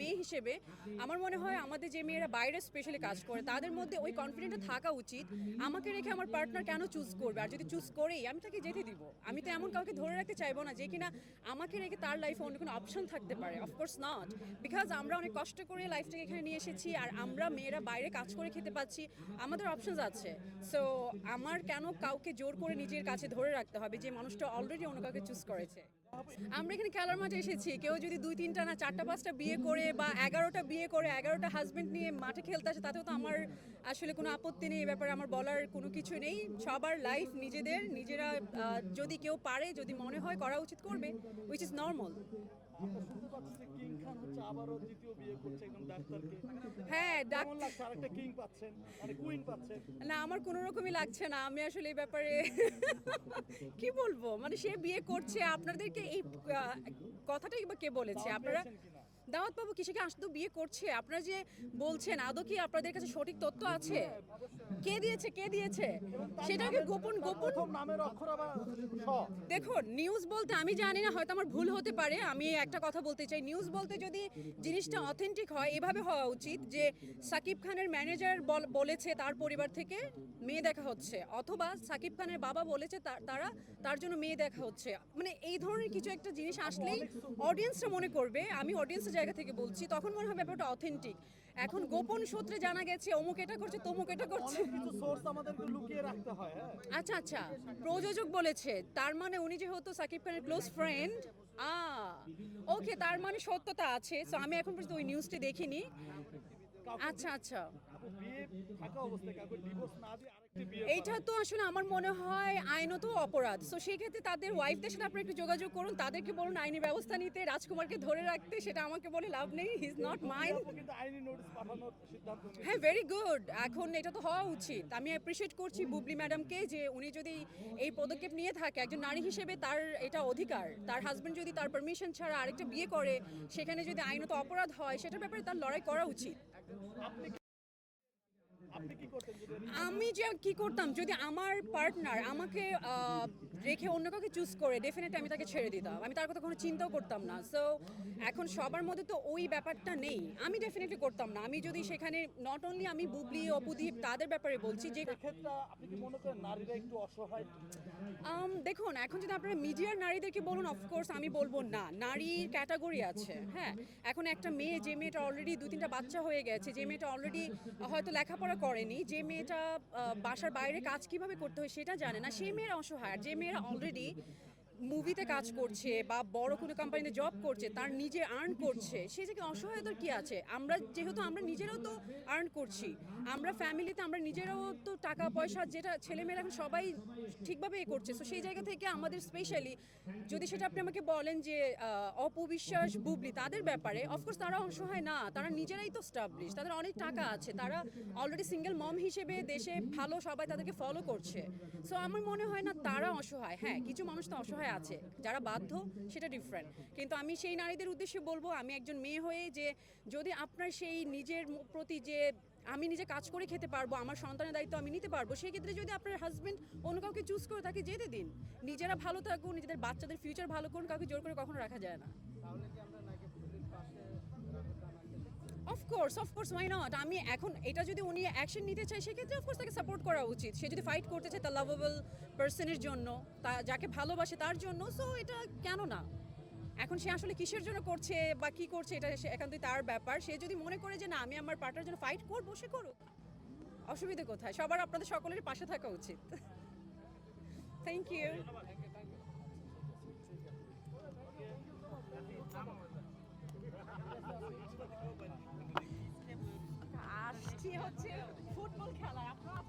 মেয়ে হিসেবে আমার মনে হয় আমাদের যে মেয়েরা বাইরে স্পেশালি কাজ করে, তাদের মধ্যে ওই কনফিডেন্টটা থাকা উচিত। আমাকে রেখে আমার পার্টনার কেন চুজ করবে? আর যদি চুজ করেই, আমি তাকে যেতে দিব। আমি তো এমন কাউকে ধরে রাখতে চাইব না যে কিনা আমাকে রেখে তার লাইফে অন্য কোনো অপশন থাকতে পারে। অফকোর্স নট বিকজ আমরা অনেক কষ্ট করে লাইফটাকে এখানে নিয়ে এসেছি, আর আমরা মেয়েরা বাইরে কাজ করে খেতে পাচ্ছি। আমাদের অপশনস আছে। সো আমার কেন কাউকে জোর করে নিজের কাছে ধরে রাখতে হবে যে মানুষটা অলরেডি অন্য কাউকে চুজ করেছে? আমরা এখানে খেলার মাঠে এসেছি। কেউ যদি দুই, তিনটা না, চারটা, পাঁচটা বিয়ে করে বা এগারোটা বিয়ে করে এগারোটা হাজবেন্ড নিয়ে মাঠে খেলতে আসে তাতেও তো আমার আসলে কোনো আপত্তি নেই এই ব্যাপারে আমার বলার কোনো কিছু নেই। সবার লাইফ নিজেদের নিজেরা যদি কেউ পারে যদি মনে হয় করা উচিত করবে উইচ ইজ নর্মাল হ্যাঁ না আমার কোনো রকমই লাগছে না আমি আসলে এই ব্যাপারে কি বলব? মানে সে বিয়ে করছে আপনাদেরকে এই কথাটাই বা কে বলেছে? আপনারা? দাওয়াত বাবু কিসেকে আসতো বিয়ে করছে? আপনারা যে বলছেন আদৌ কি আপনাদের কাছে সঠিক তথ্য আছে? কে দিয়েছে কে দিয়েছে? সেটাকে গোপন গোপন। নামের অক্ষর দেখুন নিউজ বলতে আমি জানি না হয়তো আমার ভুল হতে পারে। আমি একটা কথা বলতে চাই নিউজ বলতে যদি জিনিসটা অথেন্টিক হয় এভাবে হওয়া উচিত যে সাকিব খানের ম্যানেজার বলেছে তার পরিবার থেকে মেয়ে দেখা হচ্ছে। অথবা সাকিব খানের বাবা বলেছে তারা তার জন্য মেয়ে দেখা হচ্ছে। মানে এই ধরনের কিছু একটা জিনিস আসলেই অডিয়েন্সটা মনে করবে। আমি অডিয়েন্সের জায়গা থেকে বলছি তখন মনে হবে ব্যাপারটা অথেন্টিক এখন গোপন সূত্রে জানা গেছে অমুক এটা করছে তমুক এটা করছে। সোর্স আমাদেরকে লুকিয়ে রাখতে হয় হ্যাঁ। আচ্ছা আচ্ছা প্রযোজক বলেছে তার মানে উনি যেহেতু সাকিব খানের ক্লোজ ফ্রেন্ড আ ওকে তার মানে সত্যতা আছে। সো আমি এখন পর্যন্ত ওই নিউজটি দেখিনি। আচ্ছা আচ্ছা। বিয়ে থাকা অবস্থায় কাউকে ডিভোর্স না দিয়ে আরেকটি বিয়ে এইটা তো আসলে আমার মনে হয় আইনত অপরাধ। সো সেই ক্ষেত্রে তাদের ওয়াইফদের সাথে আপনি একটু যোগাযোগ করুন। তাদেরকে বলুন আইনি ব্যবস্থা নিতে রাজকুমারকে ধরে রাখতে সেটা আমাকে বলে লাভ নেই। হি ইজ নট নিয়েছে। হ্যাঁ ভেরি গুড এখন এটা তো হওয়া উচিত। আমি অ্যাপ্রিসিয়েট করছি বুবলি ম্যাডামকে যে উনি যদি এই পদক্ষেপ নিয়ে থাকে একজন নারী হিসেবে তার এটা অধিকার। তার হাজবেন্ড যদি তার পারমিশন ছাড়া আরেকটা বিয়ে করে সেখানে যদি আইনত অপরাধ হয় সেটার ব্যাপারে তার লড়াই করা উচিত আপনি কি- আপনি কি করতেন যদি আমি যে কি করতাম যদি আমার পার্টনার আমাকে রেখে অন্য কাউকে চুজ করে ডেফিনেটলি আমি তাকে ছেড়ে দিতাম। আমি তার কথা কোনো চিন্তাও করতাম না। সো এখন সবার মধ্যে তো ওই ব্যাপারটা নেই। আমি ডেফিনেটলি করতাম না। আমি যদি সেখানে নট অনলি আমি বুবলি অপুদীপ তাদের ব্যাপারে বলছি যে দেখুন এখন যদি আপনারা মিডিয়ার নারীদেরকে বলুন অফকোর্স আমি বলব না। নারীর ক্যাটাগরি আছে হ্যাঁ। এখন একটা মেয়ে যে মেয়েটা অলরেডি দু তিনটা বাচ্চা হয়ে গেছে যে মেয়েটা অলরেডি হয়তো লেখাপড়া করেনি। যে মেয়েটা বাসার বাইরে কাজ কীভাবে করতে হয় সেটা জানে না। সেই মেয়েরা অসহায়। যে মেয়েরা অলরেডি মুভিতে কাজ করছে বা বড় কোনো কোম্পানিতে জব করছে, তার নিজে আর্ন করছে, সে থেকে অসহায়তার কি আছে? আমরা যেহেতু আমরা নিজেরাও তো আর্ন করছি, আমরা ফ্যামিলিতে আমরা নিজেরাও তো টাকা, পয়সা, যেটা ছেলেমেয়েরা এখন সবাই ঠিকভাবে এ করছে তো সেই জায়গা থেকে আমাদের স্পেশালি যদি সেটা আপনি আমাকে বলেন যে অপবিশ্বাস, বুবলি, তাদের ব্যাপারে অফকোর্স তারা অসহায় না, তারা নিজেরাই তো স্টাবলিশ তাদের অনেক টাকা আছে, তারা অলরেডি সিঙ্গেল মম হিসেবে দেশে ভালো সবাই তাদেরকে ফলো করছে সো আমার মনে হয় না তারা অসহায় হ্যাঁ কিছু মানুষ তো অসহায় আছে, যারা বাধ্য, সেটা ডিফারেন্ট কিন্তু আমি সেই নারীদের উদ্দেশ্যে বলব, আমি একজন মেয়ে হয়ে যে যদি আপনার সেই নিজের প্রতি যে আমি নিজে কাজ করে খেতে পারব, আমার সন্তানের দায়িত্ব আমি নিতে পারব সেই ক্ষেত্রে যদি আপনার হাজব্যান্ড অন্য কাউকে চুজ করে তাকে যেতে দিন, নিজেরা ভালো থাকুন, নিজেদের বাচ্চাদের ফিউচার ভালো করুন, কাউকে জোর করে কখনো রাখা যায় না। অফকোর্স অফকোর্স ওয়াই নট আমি এখন এটা যদি উনি অ্যাকশন নিতে চায়, সেক্ষেত্রে অফকোর্স তাকে সাপোর্ট করা উচিত। সে যদি ফাইট করতে চায়, তার লাভেবল পার্সনের জন্য, তা, যাকে ভালোবাসে তার জন্য সো এটা কেন না? এখন সে আসলে কিসের জন্য করছে বা কি করছে, এটা সে একান্তই তার ব্যাপার। সে যদি মনে করে যে না, আমি আমার পার্টনার জন্য ফাইট করব, সে করুক। অসুবিধা কোথায়? সবার আপনাদের সকলের পাশে থাকা উচিত। থ্যাংক ইউ আসছি হচ্ছে ফুটবল খেলা। আপনারা